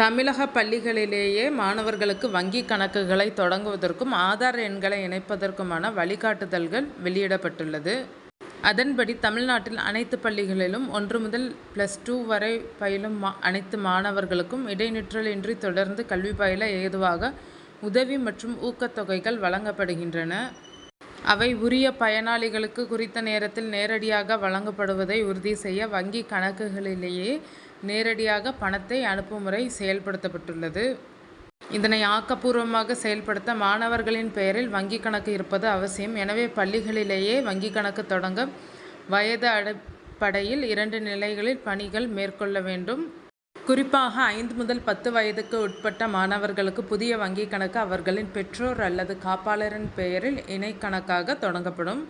தமிழக பள்ளிகளிலேயே மாணவர்களுக்கு வங்கி கணக்குகளை தொடங்குவதற்கும் ஆதார் எண்களை இணைப்பதற்குமான வழிகாட்டுதல்கள் வெளியிடப்பட்டுள்ளது. அதன்படி தமிழ்நாட்டில் அனைத்து பள்ளிகளிலும் ஒன்று முதல் ப்ளஸ் டூ வரை பயிலும் அனைத்து மாணவர்களுக்கும் இடைநிற்றலின்றி தொடர்ந்து கல்வி பயில ஏதுவாக உதவி மற்றும் ஊக்கத்தொகைகள் வழங்கப்படுகின்றன. அவை உரிய பயனாளிகளுக்கு குறித்த நேரத்தில் நேரடியாக வழங்கப்படுவதை உறுதி செய்ய வங்கி கணக்குகளிலேயே நேரடியாக பணத்தை அனுப்பும் முறை செயல்படுத்தப்பட்டுள்ளது. இதனை ஆக்கப்பூர்வமாக செயல்படுத்த மாணவர்களின் பெயரில் வங்கி கணக்கு இருப்பது அவசியம். எனவே பள்ளிகளிலேயே வங்கி கணக்கு தொடங்க வயது அடிப்படையில் இரண்டு நிலைகளில் பணிகள் மேற்கொள்ள வேண்டும். குறிப்பாக ஐந்து முதல் பத்து வயதுக்கு உட்பட்ட மாணவர்களுக்கு புதிய வங்கி கணக்கு அவர்களின் பெற்றோர் அல்லது காப்பாளரின் பெயரில் இணை கணக்காக தொடங்கப்படும்.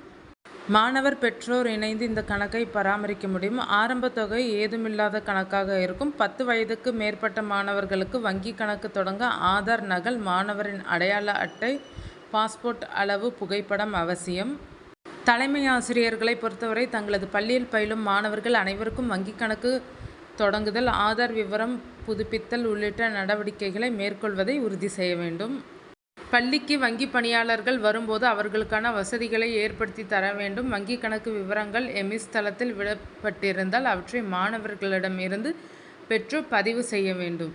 மாணவர் பெற்றோர் இணைந்து இந்த கணக்கை பராமரிக்க முடியும். ஆரம்ப தொகை ஏதுமில்லாத கணக்காக இருக்கும். பத்து வயதுக்கு மேற்பட்ட மாணவர்களுக்கு வங்கி கணக்கு தொடங்க ஆதார் நகல் மாணவரின் அடையாள அட்டை பாஸ்போர்ட் அளவு புகைப்படம் அவசியம். தலைமை ஆசிரியர்களை பொறுத்தவரை தங்களது பள்ளியில் பயிலும் மாணவர்கள் அனைவருக்கும் வங்கி கணக்கு தொடங்குதல் ஆதார் விவரம் புதுப்பித்தல் உள்ளிட்ட நடவடிக்கைகளை மேற்கொள்வதை உறுதி செய்ய வேண்டும். பள்ளிக்கு வங்கி பணியாளர்கள் வரும்போது அவர்களுக்கான வசதிகளை ஏற்படுத்தி தர வேண்டும். வங்கி கணக்கு விவரங்கள் எமிஸ் தளத்தில் விடப்பட்டிருந்தால் அவற்றை மாணவர்களிடமிருந்து பெற்று பதிவு செய்ய வேண்டும்.